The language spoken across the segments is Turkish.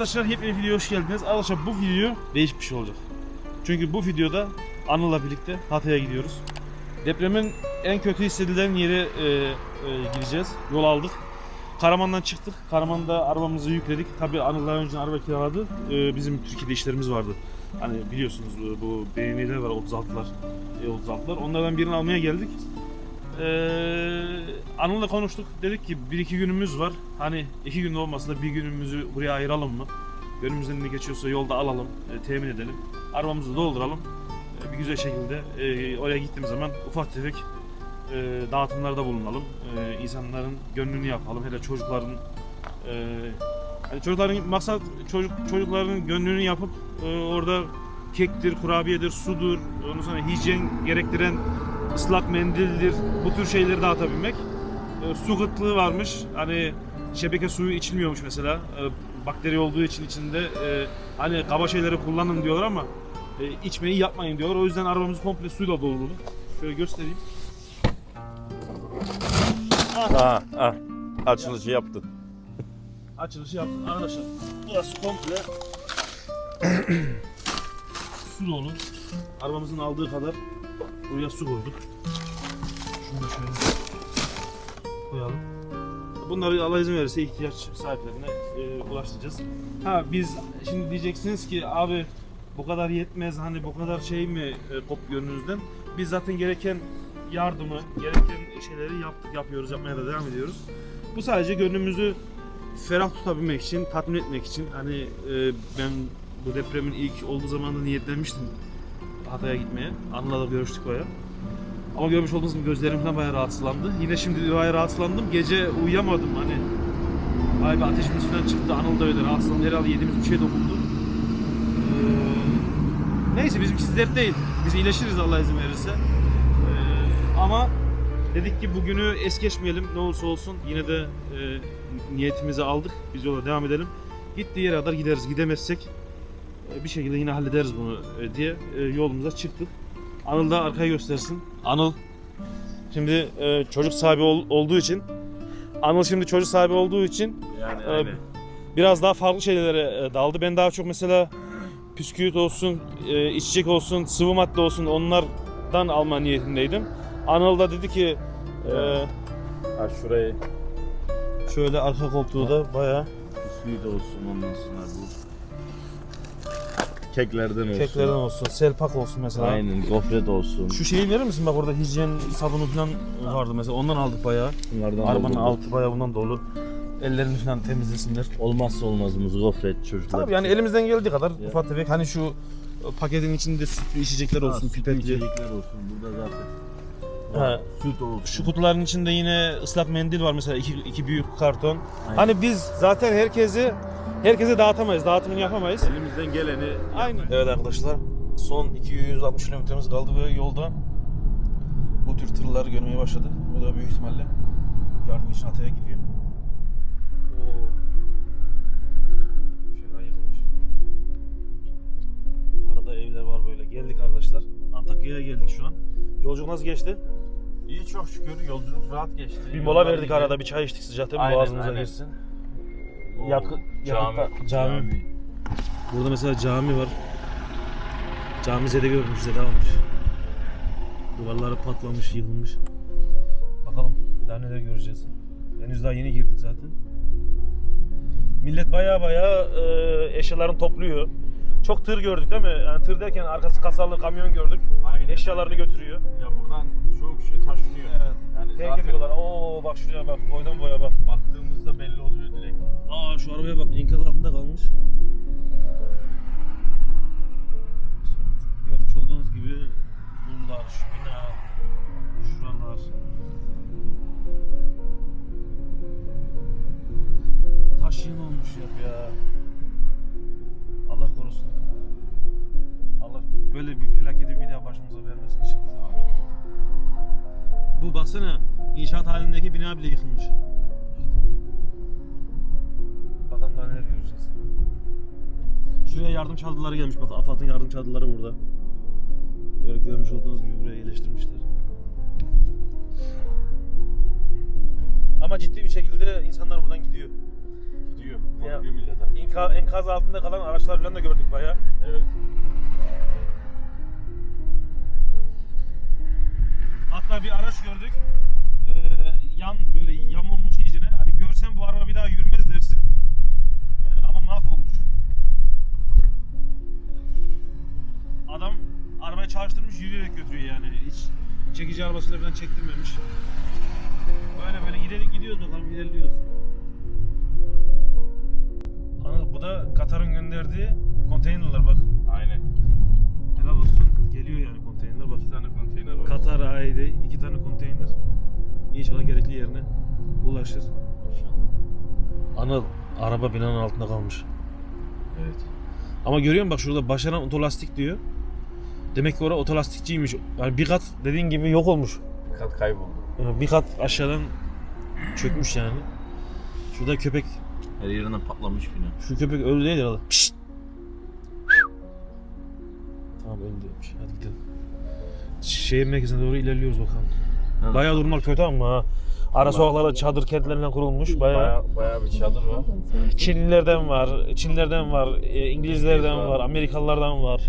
Arkadaşlar, hepiniz videoya hoş geldiniz. Arkadaşlar bu video değişik bir şey olacak. Çünkü bu videoda Anıl'la birlikte Hatay'a gidiyoruz. Depremin en kötü hissedilen yere e, e, gideceğiz. Yol aldık. Karaman'dan çıktık. Karaman'da arabamızı yükledik. Tabii Anıl daha önce araba kiraladı. E, bizim Türkiye'de işlerimiz vardı. Hani biliyorsunuz e, bu BMW'ler var 36'lar, E36'lar. Onlardan birini almaya geldik. Ee, Anıl'la konuştuk. Dedik ki bir iki günümüz var. Hani iki gün olmasa da bir günümüzü buraya ayıralım mı? Önümüzden ne geçiyorsa yolda alalım, e, temin edelim. Arabamızı dolduralım. E, bir güzel şekilde e, oraya gittiğimiz zaman ufak tefek e, dağıtımlarda bulunalım. E, insanların gönlünü yapalım. Hele çocukların e, hani çocukların maksat çocuk çocukların gönlünü yapıp e, orada kektir, kurabiyedir, sudur, ondan sonra hijyen gerektiren ıslak mendildir bu tür şeyleri dağıtabilmek. E, su kıtlığı varmış. Hani şebeke suyu içilmiyormuş mesela. E, bakteri olduğu için içinde e, hani kaba şeyleri kullanın diyorlar ama e, içmeyi yapmayın diyorlar. O yüzden arabamızı komple suyla doldurduk. Şöyle göstereyim. Aha, ah, açılışı yaptın. Açılışı yaptık arkadaşlar. Burası komple su dolu. Arabamızın aldığı kadar buraya su koyduk. Şunu da şöyle koyalım. Bunları Allah izin verirse ihtiyaç sahiplerine e, ulaştıracağız. Ha biz şimdi diyeceksiniz ki abi bu kadar yetmez hani bu kadar şey mi e, kop gönlünüzden. Biz zaten gereken yardımı, gereken şeyleri yaptık, yapıyoruz, yapmaya da devam ediyoruz. Bu sadece gönlümüzü ferah tutabilmek için, tatmin etmek için. Hani e, ben bu depremin ilk olduğu zaman da niyetlenmiştim Hatay'a gitmeye. Anıl'la da görüştük bayağı. Ama görmüş olduğunuz gibi gözlerim falan bayağı rahatsızlandı. Yine şimdi bayağı rahatsızlandım. Gece uyuyamadım hani. Vay be ateşimiz falan çıktı. Anıl da öyle rahatsızlandı. Herhalde yediğimiz bir şey dokundu. Ee, neyse bizim için dert değil. Biz iyileşiriz Allah izin verirse. Ee, ama dedik ki bugünü es geçmeyelim. Ne olursa olsun yine de e, niyetimizi aldık. Biz yola devam edelim. Gittiği yere kadar gideriz. Gidemezsek bir şekilde yine hallederiz bunu e, diye e, yolumuza çıktık. Anıl da arkaya göstersin. Anıl şimdi e, çocuk sahibi ol- olduğu için Anıl şimdi çocuk sahibi olduğu için Yani e, biraz daha farklı şeylere daldı. Ben daha çok mesela püsküvit olsun, e, içecek olsun, sıvı madde olsun onlardan alma niyetindeydim. Anıl da dedi ki e, Ha şurayı şöyle arka koltuğu da bayağı bisküvi de olsun ondan sonra bu. Keklerden olsun. keklerden olsun, selpak olsun mesela. Aynen gofret olsun. Şu şeyi verir misin? Bak orada hijyen sabunu falan vardı mesela. Ondan aldık bayağı. Bunlardan Arabanın altı bayağı bundan dolu. Ellerini falan temizlesinler. Olmazsa olmazımız gofret çocuklar. Tabii yani elimizden geldiği kadar Ya. ufak tefek hani şu paketin içinde sütlü içecekler Ha, olsun, sütlü pipetli. içecekler olsun burada zaten. Ha. Süt olsun. Şu kutuların içinde yine ıslak mendil var mesela iki, iki büyük karton. Aynen. Hani biz zaten herkesi herkese dağıtamayız, dağıtımını yapamayız. elimizden geleni Aynen. Evet arkadaşlar son 260 kilometremiz kaldı ve yolda bu tür tırlar görmeye başladık. Bu da büyük ihtimalle yardım için Hatay'a gidiyor. Oo. Fena yıkılmış. Arada evler var böyle. Geldik arkadaşlar. Antakya'ya geldik şu an. Yolculuk nasıl geçti? İyi çok şükür yolculuk rahat geçti. Bir mola verdik arada bir çay içtik sıcakta bir Aynen, boğazımıza aynen. geçsin. Yakı, cami. yakıtta- cami. Burada mesela cami var. Cami zede görmüş, zede almış. Duvarları patlamış, yıkılmış. Bakalım daha neler göreceğiz. Henüz daha yeni girdik zaten. Millet baya baya e, eşyalarını topluyor. Çok tır gördük değil mi? Yani tır derken arkası kasalı kamyon gördük. Aynen. Eşyalarını götürüyor. Ya buradan çoğu kişi taşınıyor. Evet. Yani Tek zaten ediyorlar. Oo bak şuraya bak, boydan boya bak. baktığımızda belli oluyor. Aa şu arabaya bak enkaz altında kalmış. Görmüş olduğunuz gibi bunlar, şu bina, şuralar. Taş yığın olmuş hep ya. Allah korusun. Allah böyle bir felaketi bir daha başımıza vermesin inşallah. Bu baksana inşaat halindeki bina bile yıkılmış. Şuraya yardım çadırları gelmiş. Bak AFAD'ın yardım çadırları burada. Böyle görmüş olduğunuz gibi buraya yerleştirmişler. Ama ciddi bir şekilde insanlar buradan gidiyor. Gidiyor. Ya. Korkuyor millet artık. enka- enkaz altında kalan araçlar falan da gördük bayağı. Evet. Hatta bir araç gördük. Ee, yan böyle yamulmuş iyicene. Hani görsen bu araba bir daha yürümez dersin. Çekici arabasıyla falan çektirmemiş. Böyle böyle ileri gidiyoruz bakalım ilerliyoruz. Anıl bu da Katar'ın gönderdiği konteynerler bak. Aynen. Helal olsun. Geliyor yani konteynerler bak. İki tane konteyner var. Katar AED iki tane konteyner. İnşallah gerekli yerine ulaşır. Anıl araba binanın altında kalmış. Evet. Ama görüyor musun bak şurada başaran otolastik diyor. Demek ki orada otolastikçiymiş. Yani bir kat dediğin gibi yok olmuş. Kat kayboldu. Yani Bir kat aşağıdan çökmüş yani. Şurada köpek, Her yerinden patlamış bina. şu köpek öldü değil herhalde. Pişt. Tamam öldü değilmiş. Hadi gidelim. Şehir merkezine doğru ilerliyoruz bakalım. Bayağı durumlar kötü ama ha. Ara sokaklarda çadır kentlerinden kurulmuş. Bayağı Bayağı, bayağı bir çadır var. Çinlilerden var, Çinlerden var, e, İngilizlerden İngiliz var. var, Amerikalılardan var.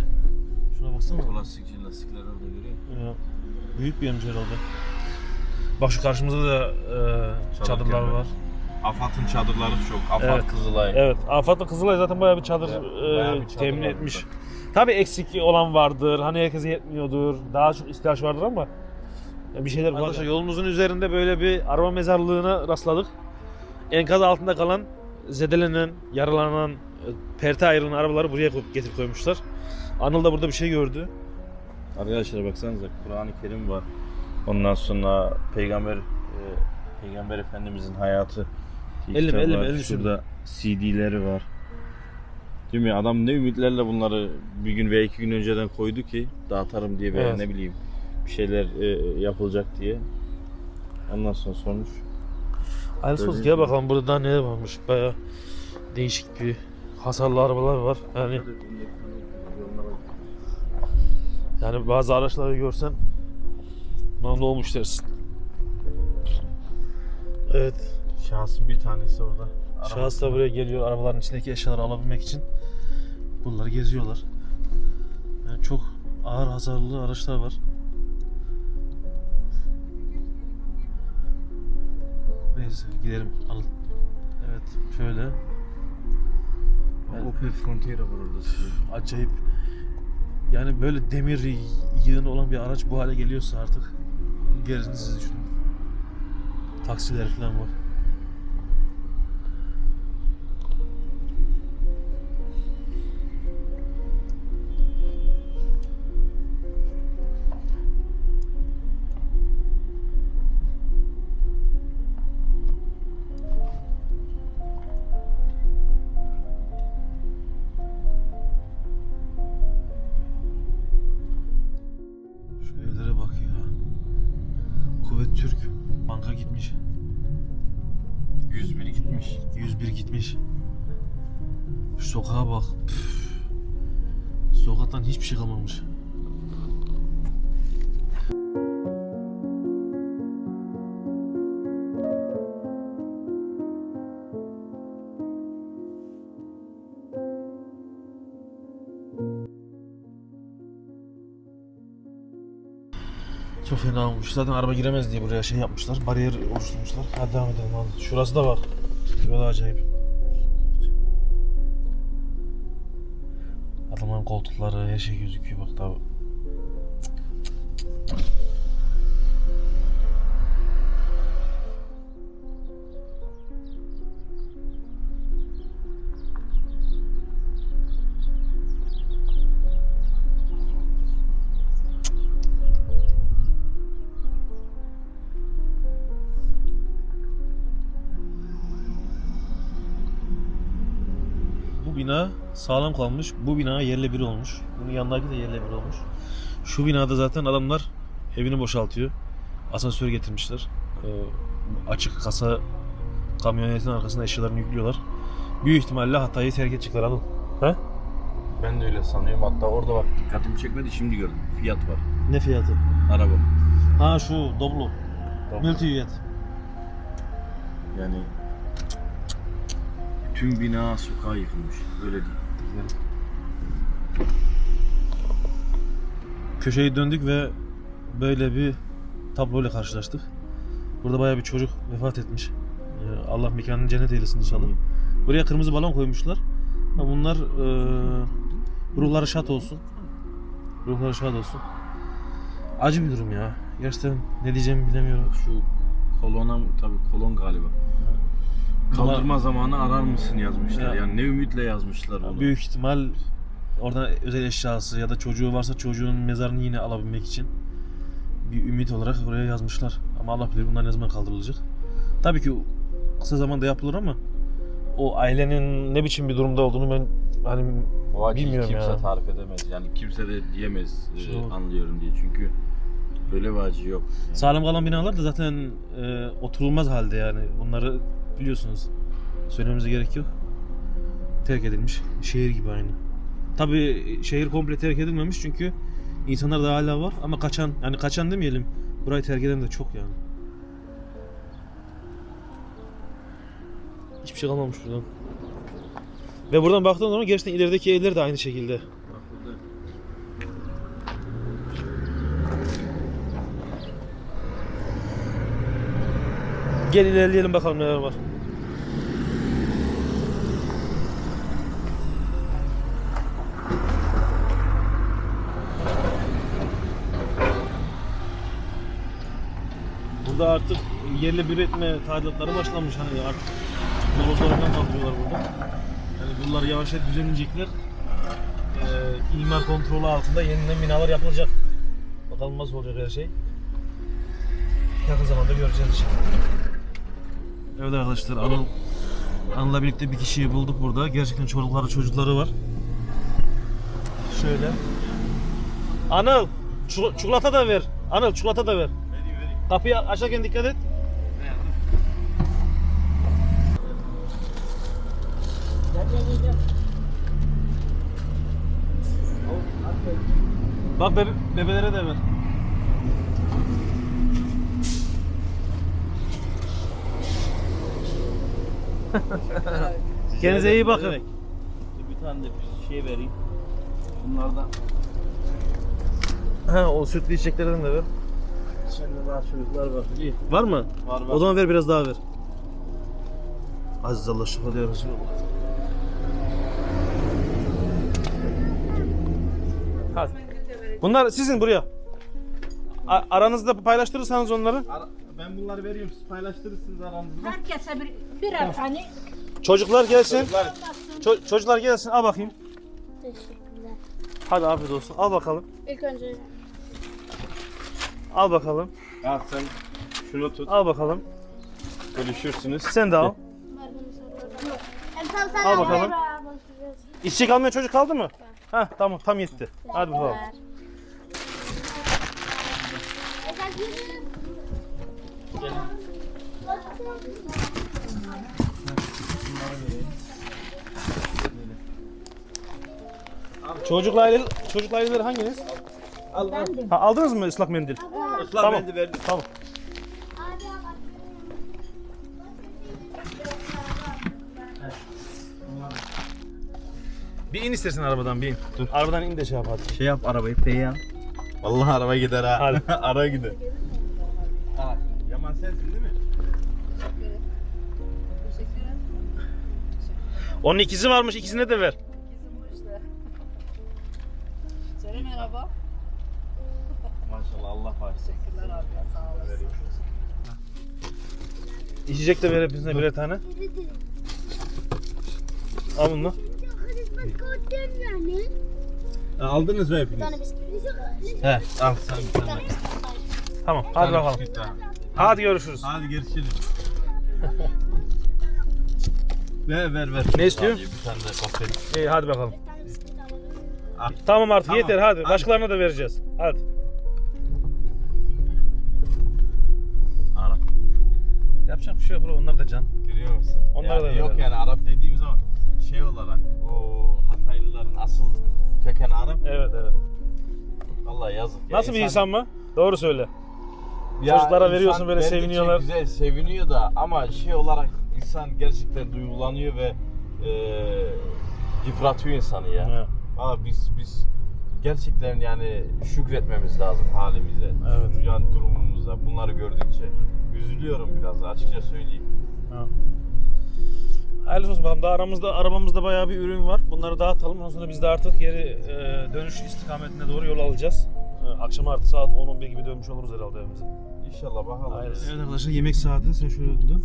Baksana. Plastik lastikler orada görüyor. Ya, büyük bir emci herhalde. Bak şu karşımızda da e, çadırlar kendileri. var. AFAD'ın çadırları çok. AFAD Evet. Kızılay. Evet, Afat'la Kızılay zaten bayağı bir çadır Evet, e, bayağı bir çadır temin var etmiş. Tabii eksik olan vardır, hani herkese yetmiyordur, daha çok ihtiyaç vardır ama ya bir şeyler var. Arkadaşlar yolumuzun üzerinde böyle bir araba mezarlığına rastladık. Enkaz altında kalan, zedelenen, yaralanan, e, perte ayrılan arabaları buraya koyup getir koymuşlar. Anıl da burada bir şey gördü. Arkadaşlar baksanıza Kur'an-ı Kerim var. Ondan sonra Peygamber e, Peygamber Efendimizin hayatı. Ellim, var. ellim Şurada CD'leri var. Değil mi? Adam ne ümitlerle bunları bir gün veya iki gün önceden koydu ki dağıtarım diye veya Evet. ne bileyim bir şeyler e, yapılacak diye. Ondan sonra sonuç. Hayırlısı olsun gel bakalım burada neler varmış. Baya değişik bir hasarlı arabalar var. Yani yani bazı araçları görsen lan ne olmuş dersin. Evet. Şahsın bir tanesi orada. Şahıs da buraya geliyor arabaların içindeki eşyaları alabilmek için. Bunları geziyorlar. Yani çok ağır hasarlı araçlar var. Neyse gidelim alın. Evet şöyle Opel Frontera var orada. acayip yani böyle demir yığını olan bir araç bu hale geliyorsa artık gerisini siz düşünün. Taksiler falan var. 101 gitmiş. Şu sokağa bak. Püf. Sokaktan hiçbir şey kalmamış. Çok fena olmuş. Zaten araba giremez diye buraya şey yapmışlar. Bariyer oluşturmuşlar. Hadi devam edelim hadi. Şurası da var. Şurada acayip. Adamların koltukları her şey gözüküyor bak daha. Sağlam kalmış. Bu bina yerle bir olmuş. Bunun yanındaki de yerle bir olmuş. Şu binada zaten adamlar evini boşaltıyor. Asansör getirmişler. Ee, açık kasa kamyonetin arkasına eşyalarını yüklüyorlar. Büyük ihtimalle Hatay'ı terk edecekler Anıl. He? Ben de öyle sanıyorum. Hatta orada bak dikkatimi çekmedi şimdi gördüm. Fiyat var. Ne fiyatı? Araba. Ha şu Doblo. Tamam. Multi. Yani Tüm bina sokağa yıkılmış. Öyle değil. Köşeyi döndük ve böyle bir tabloyla karşılaştık. Burada bayağı bir çocuk vefat etmiş. Ee, Allah mekanını cennet eylesin inşallah. Buraya kırmızı balon koymuşlar. Bunlar eee ruhları şad olsun. Ruhları şad olsun. Acı bir durum ya. Gerçekten ne diyeceğimi bilemiyorum. Şu kolona tabii kolon galiba. Kaldırma zamanı arar mısın yazmışlar. Ya. Yani ne ümitle yazmışlar bunu. Büyük ihtimal oradan özel eşyası ya da çocuğu varsa çocuğun mezarını yine alabilmek için bir ümit olarak oraya yazmışlar. Ama Allah bilir bunlar ne zaman kaldırılacak. Tabii ki kısa zamanda yapılır ama o ailenin ne biçim bir durumda olduğunu ben hani O acıyı bilmiyorum kimse ya. tarif edemez. Yani kimse de diyemez e, anlıyorum diye. Çünkü böyle bir acı yok. Yani Sağlam kalan binalar da zaten e, oturulmaz halde yani. Bunları biliyorsunuz. Söylememize gerek yok. Terk edilmiş. Şehir gibi aynı. Tabii şehir komple terk edilmemiş çünkü insanlar da hala var ama kaçan yani kaçan demeyelim. Burayı terk eden de çok yani. Hiçbir şey kalmamış buradan. Ve buradan baktığın zaman gerçekten ilerideki evler de aynı şekilde. Bak burada Gel ilerleyelim bakalım neler var. Burada artık yerli bir üretme tadilatları başlamış hani artık molozlarından kaldırıyorlar burada. Yani bunlar yavaş yavaş düzenlenecekler. Ee, imar kontrolü altında yeniden binalar yapılacak. Bakalım nasıl olacak her şey. Yakın zamanda göreceğiz inşallah. Evet arkadaşlar Anıl Anıl'la birlikte bir kişiyi bulduk burada. Gerçekten çocukları çocukları var. Şöyle. Anıl çu- çikolata da ver. Anıl çikolata da ver. Kapıyı açarken dikkat et. Bak bebe bebelere de ver. Kendinize iyi bakın. bir tane de bir şey vereyim. Bunlardan Ha o sütlü içeceklerden de ver. içinde daha çocuklar var. İyi. Var mı? Var var. O zaman ver biraz daha ver. Aziz Allah şifa diyor Resulullah. Hadi. Bunlar sizin buraya. A- aranızda paylaştırırsanız onları. Ara- ben bunları veriyorum. Siz paylaştırırsınız aranızda. Herkese bir, birer tane Çocuklar gelsin. Çocuklar Ço- çocuklar gelsin. Al bakayım. Teşekkürler. Hadi afiyet olsun. Al bakalım. İlk önce Al bakalım. al sen şunu tut. Al bakalım. Bölüşürsünüz. Sen de al. Al al bakalım. İçecek almayan çocuk kaldı mı? Heh tamam tam yetti. Hadi bakalım. Çocukla aile, çocukla aileleri hanginiz? Al al. Ha, aldınız mı ıslak mendil? Islah Tamam. mendil verdim. Tamam. Bir in istersen arabadan bir in. Dur. Arabadan in de şey yap hadi. Şey yap arabayı P'ye al. Vallahi araba gider ha. Hadi. Ara gider. Sensin değil mi? Onun ikizi varmış ikisine de ver. Söyle merhaba. Maşallah Allah bağışlasın. Teşekkürler abi sağ olasın. İçecek de ver hepsine birer tane. Al bunu. Aldınız mı hepiniz? tane bisküvi. He al sen bir tane. Tamam hadi bakalım. Hadi görüşürüz. Hadi görüşürüz. ver ver ver. Ne istiyor? Bir tane de kahve. İyi hadi bakalım. Tamam artık Tamam, yeter hadi. hadi. Başkalarına da vereceğiz. Hadi. Arap. Yapacak bir şey yok. Onlar da can. Görüyor musun? Onlara yani da Yok verelim. yani Arap dediğim zaman şey olarak o Hataylıların asıl köken Arap. Evet evet. Vallahi yazık. ya. Nasıl bir insan mı? Doğru söyle. Çocuklara veriyorsun böyle seviniyorlar. Güzel seviniyor da ama şey olarak insan gerçekten duygulanıyor ve e, yıpratıyor insanı ya. Evet. Aa biz biz gerçekten yani şükretmemiz lazım halimize. Evet. Yani durumumuza bunları gördükçe. Üzülüyorum biraz açıkça söyleyeyim. Ha. Hayırlısı olsun bakalım. Daha aramızda, arabamızda bayağı bir ürün var. Bunları dağıtalım. Ondan sonra biz de artık geri e, dönüş istikametine doğru yol alacağız. E, akşam artık saat 10-11 gibi dönmüş oluruz herhalde evimize. İnşallah bakalım. Evet arkadaşlar yemek saati. Sen şöyle dön.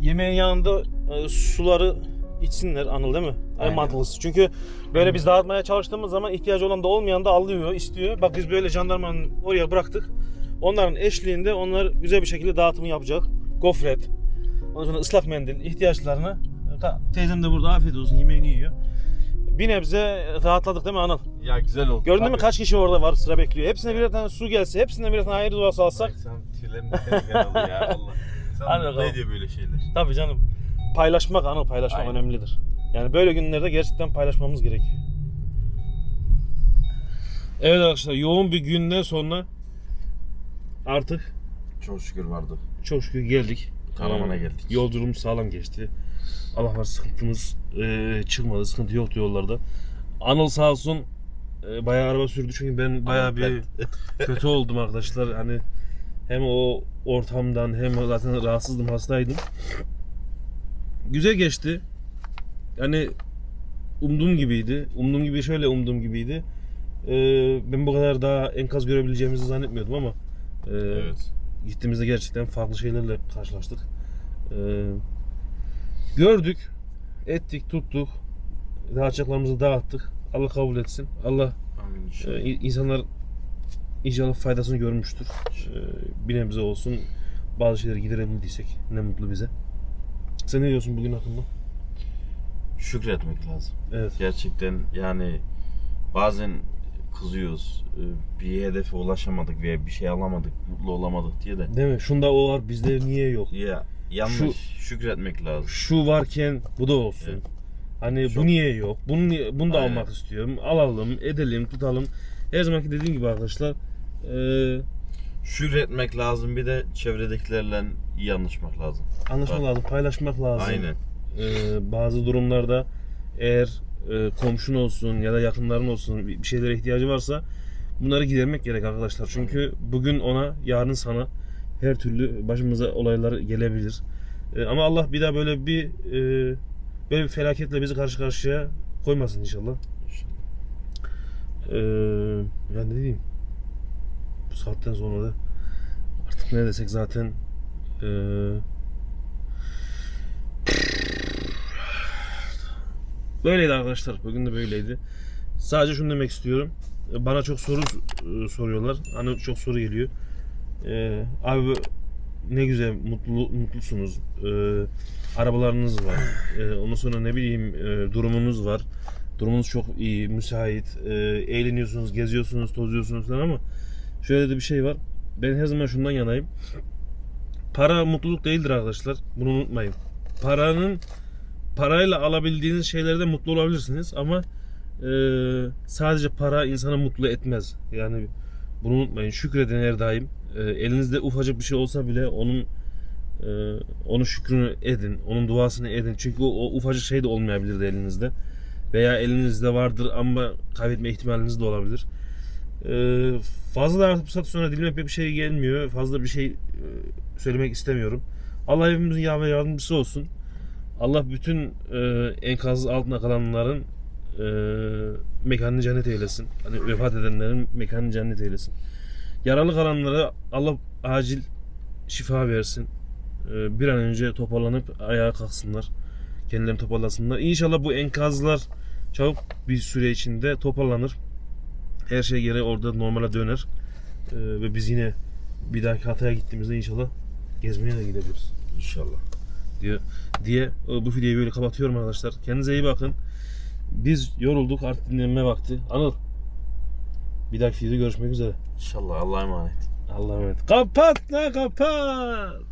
Yemeğin yanında e, suları içsinler Anıl değil mi? En Aynen. mantıklısı. Çünkü böyle biz dağıtmaya çalıştığımız zaman ihtiyacı olan da olmayan da alıyor, istiyor. Bak biz böyle jandarmanın oraya bıraktık. Onların eşliğinde onlar güzel bir şekilde dağıtımı yapacak. Gofret, ondan sonra ıslak mendil ihtiyaçlarını. Ta, teyzem de burada afiyet olsun yemeğini yiyor. Bir nebze rahatladık değil mi Anıl? Ya güzel oldu. Gördün mü kaç kişi orada var sıra bekliyor. Hepsine birer tane su gelse, hepsine birer tane ayrı duası alsak. Bak sen tüylerin diken oldu ya Allah. Sen Hadi ne bakalım. diyor böyle şeyler? Tabii canım. Paylaşmak anı paylaşmak Aynen. önemlidir. Yani böyle günlerde gerçekten paylaşmamız gerekiyor. Evet arkadaşlar yoğun bir günden sonra artık Çok şükür vardık. çok şükür geldik. Karaman'a Ee, geldik. Yolculuğumuz sağlam geçti. Allah var sıkıntımız e, çıkmadı. Sıkıntı yoktu yollarda. Anıl sağ olsun e, bayağı araba sürdü çünkü ben bayağı bir kötü oldum arkadaşlar. Hani hem o ortamdan hem zaten rahatsızdım, hastaydım. Güzel geçti. Yani umduğum gibiydi. Umduğum gibi şöyle umduğum gibiydi. Ee, ben bu kadar daha enkaz görebileceğimizi zannetmiyordum ama e, Evet. gittiğimizde gerçekten farklı şeylerle karşılaştık. Ee, gördük, ettik, tuttuk. Dağıtacaklarımızı dağıttık. Allah kabul etsin. Allah Amin inşallah. in- insanlar inşallah faydasını görmüştür. Ee, bir nebze olsun bazı şeyleri giderebildiysek ne mutlu bize. Sen ne diyorsun bugün hakkında? Şükretmek lazım. Evet. Gerçekten yani bazen kızıyoruz. e, Bir hedefe ulaşamadık veya bir şey alamadık, mutlu olamadık diye de. Değil mi? Şunda o var bizde niye yok? Ya yanlış. Şükretmek lazım. Şu varken bu da olsun. Evet. Hani Çok- bu niye yok? Bunu, niye- bunu da Aynen. almak istiyorum. Alalım, edelim, tutalım. Her zamanki dediğim gibi arkadaşlar ee, Şükretmek lazım bir de çevredekilerle iyi anlaşmak lazım. anlaşmak Bak. lazım, paylaşmak lazım. Aynen. Ee, bazı durumlarda eğer e, komşun olsun ya da yakınların olsun bir şeylere ihtiyacı varsa bunları gidermek gerek arkadaşlar. Çünkü bugün ona, yarın sana her türlü başımıza olaylar gelebilir. Ee, ama Allah bir daha böyle bir e, böyle bir felaketle bizi karşı karşıya koymasın inşallah. Ee, yani ne diyeyim? Bu saatten sonra da artık ne desek zaten e, Böyleydi arkadaşlar. Bugün de böyleydi. Sadece şunu demek istiyorum. Bana çok soru e, soruyorlar. Hani çok soru geliyor. Ee, abi ne güzel mutlu mutlusunuz. Ee, arabalarınız var. Ee, ondan sonra ne bileyim e, durumunuz var. Durumunuz çok iyi, müsait. Ee, eğleniyorsunuz, geziyorsunuz, tozuyorsunuz falan ama şöyle de bir şey var. Ben her zaman şundan yanayım. Para mutluluk değildir arkadaşlar. Bunu unutmayın. Paranın parayla alabildiğiniz şeylerde mutlu olabilirsiniz ama e, sadece para insanı mutlu etmez. Yani bunu unutmayın. Şükredin her daim. E, elinizde ufacık bir şey olsa bile onun e, onun şükrünü edin. Onun duasını edin. Çünkü o, o ufacık şey de olmayabilir de elinizde. Veya elinizde vardır ama kaybetme ihtimaliniz de olabilir. E, fazla da artık bu saatten sonra dilime pek bir şey gelmiyor. Fazla bir şey e, söylemek istemiyorum. Allah hepimizin yar yardımcısı olsun. Allah bütün e, enkaz altına kalanların e, mekanını cennet eylesin. Hani vefat edenlerin mekanını cennet eylesin. Yaralı kalanlara Allah acil şifa versin. E, bir an önce toparlanıp ayağa kalksınlar. Kendilerini toparlasınlar. İnşallah bu enkazlar çabuk bir süre içinde toparlanır. Her şey geri orada normale döner. E, ve biz yine bir dahaki Hatay'a gittiğimizde inşallah gezmeye de gidebiliriz İnşallah. diyor diye e, bu videoyu böyle kapatıyorum arkadaşlar. Kendinize iyi bakın. Biz yorulduk artık dinlenme vakti. Anıl. Bir dahaki videoda görüşmek üzere. İnşallah Allah'a emanet. Allah'a emanet. Kapat la kapat.